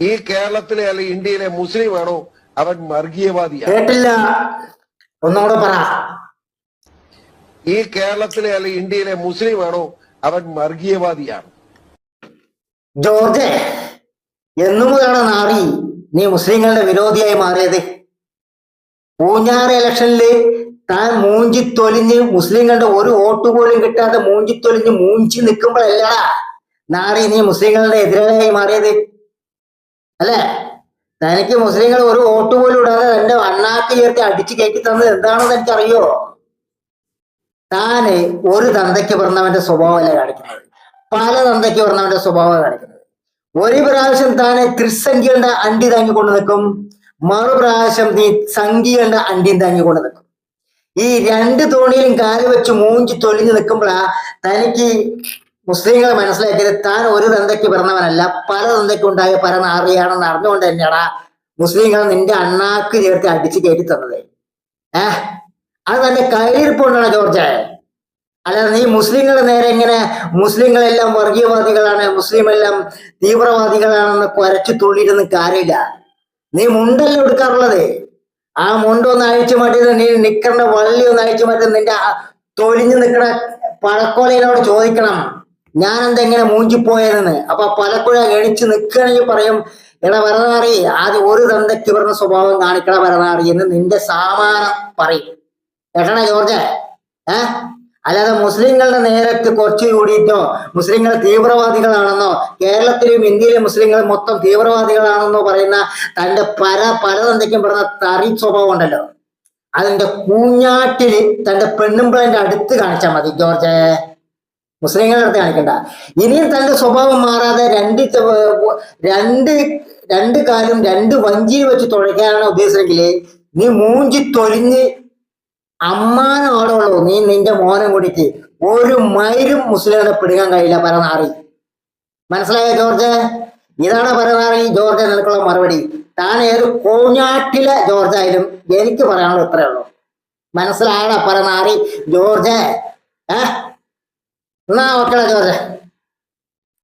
ഈ കേരളത്തിലെ അല്ലെ ഇന്ത്യയിലെ മുസ്ലിം ആണോ അവൻ വർഗീയവാദിയാണ് കേട്ടില്ല. ഒന്നുകൂടെ പറ. ഈ കേരളത്തിലെ അല്ലെ ഇന്ത്യയിലെ മുസ്ലിം ആണോ അവൻ വർഗീയവാദിയാണ്? ജോർജ് എന്നു മുതലാണ് നാറി നീ മുസ്ലിങ്ങളുടെ വിരോധിയായി മാറിയത്? പൂഞ്ഞാറ് ഇലക്ഷനിൽ താൻ മൂഞ്ചി തൊലിഞ്ഞ് മുസ്ലിങ്ങളുടെ ഒരു വോട്ട് പോലും കിട്ടാതെ മൂഞ്ചി തൊലിഞ്ഞ് മൂഞ്ചി നിൽക്കുമ്പോഴല്ലടാ നാറി നീ മുസ്ലിങ്ങളുടെ എതിരാളിയായി മാറിയത്? അല്ലേ? തനിക്ക് മുസ്ലിങ്ങൾ ഒരു വോട്ട് പോലും ഇടാതെ തന്റെ വണ്ണാക്ക് ചേർത്ത് അടിച്ചു കയറ്റി തന്നത് എന്താണെന്ന് എനിക്കറിയോ? താന് ഒരു തന്തയ്ക്ക് പറഞ്ഞവന്റെ സ്വഭാവമല്ല കാണിക്കുന്നത്? പല തന്തയ്ക്ക് പറഞ്ഞവന്റെ സ്വഭാവം കാണിക്കുന്നത്? ഒരു പ്രാവശ്യം താനെ ത്രിസംഖ്യയുടെ അണ്ടി താങ്ങി കൊണ്ട് നിൽക്കും. മറു പ്രാവശ്യം നീ സംഖ്യയുടെ അണ്ടിയും താങ്ങി കൊണ്ട് നിൽക്കും. ഈ രണ്ട് തോണിയിലും കാൽ വെച്ച് മൂഞ്ചി തൊലിഞ്ഞു നിൽക്കുമ്പോഴാ തനിക്ക് മുസ്ലിങ്ങൾ മനസ്സിലാക്കിയത് താൻ ഒരു തന്തയ്ക്ക് പിറന്നവനല്ല പല തന്തയ്ക്ക് ഉണ്ടായ പല നാറിയാണെന്ന് അറിഞ്ഞുകൊണ്ട് തന്നെയാടാ മുസ്ലിങ്ങൾ നിന്റെ അണ്ണാക്ക് ചേർത്ത് അടിച്ച് കയറ്റി തന്നത്. ഏഹ് അത് തന്റെ കയ്യിരിപ്പുണ്ടാണ് ജോർജ് അല്ലാതെ നീ മുസ്ലിങ്ങൾ നേരെ ഇങ്ങനെ മുസ്ലിങ്ങളെല്ലാം വർഗീയവാദികളാണ് മുസ്ലിം എല്ലാം തീവ്രവാദികളാണെന്ന് കുരച്ചു തുള്ളിയിരുന്ന് കാര്യമില്ല. നീ മുണ്ടല്ലേ എടുക്കാറുള്ളത്? ആ മുണ്ടൊന്ന് അഴിച്ചു മാറ്റിയത് നീ നിക്കറിന്റെ വള്ളി ഒന്ന് അഴിച്ചു മാറ്റി നിന്റെ തൊഴിഞ്ഞു നിൽക്കണ പഴക്കോലയിലോട് ചോദിക്കണം. ഞാൻ എന്തെങ്ങനെ മൂഞ്ചിപ്പോയതെന്ന്? അപ്പൊ പലപ്പോഴും എണിച്ച് നിൽക്കണമെങ്കിൽ പറയും എടാ വരനാറി ആദ്യം ഒരു തന്തയ്ക്ക് പറഞ്ഞ സ്വഭാവം കാണിക്കണ വരനാറി എന്ന് നിന്റെ സാമാനം പറയും. കേട്ടണ ജോർജ് ഏ? അല്ലാതെ മുസ്ലിങ്ങളുടെ നേരത്ത് കുറച്ച് കൂടിയിട്ടോ മുസ്ലിങ്ങൾ തീവ്രവാദികളാണെന്നോ കേരളത്തിലും ഇന്ത്യയിലെ മുസ്ലിങ്ങൾ മൊത്തം തീവ്രവാദികളാണെന്നോ പറയുന്ന തന്റെ പല പല തന്തയ്ക്കും പറഞ്ഞ തറി സ്വഭാവം ഉണ്ടല്ലോ. അതിന്റെ കൂഞ്ഞാട്ടിൽ തന്റെ പെണ്ണുമ്പിളന്റെ അടുത്ത് കാണിച്ചാൽ മതി ജോർജ് മുസ്ലിങ്ങളുടെ അടുത്ത് കാണിക്കണ്ട. ഇനിയും തന്റെ സ്വഭാവം മാറാതെ രണ്ട് രണ്ട് രണ്ട് കാലും രണ്ട് വഞ്ചി വെച്ച് തുഴയ്ക്കാനാണ് ഉദ്ദേശിച്ചെങ്കിൽ നീ മൂഞ്ചി തൊലിഞ്ഞ് അമ്മാനോടുള്ളൂ നീ നിന്റെ മോനെ കൂടിക്ക് ഒരു മൈലും മുസ്ലിങ്ങളെ പിടുങ്ങാൻ കഴിയില്ല പരനാറി. മനസ്സിലായോ ജോർജ് ഇതാണ് പരനാറി. ജോർജ് നിനക്കുള്ള മറുപടി. താൻ ഏത് കോഞ്ഞാട്ടിലെ ജോർജ് ആയാലും എനിക്ക് പറയാനുള്ളത് ഇത്രയേ ഉള്ളൂ. മനസ്സിലായടാ പരനാറി. ജോർജ് ഏ? എന്നാ ഓക്കെ ജോർജ്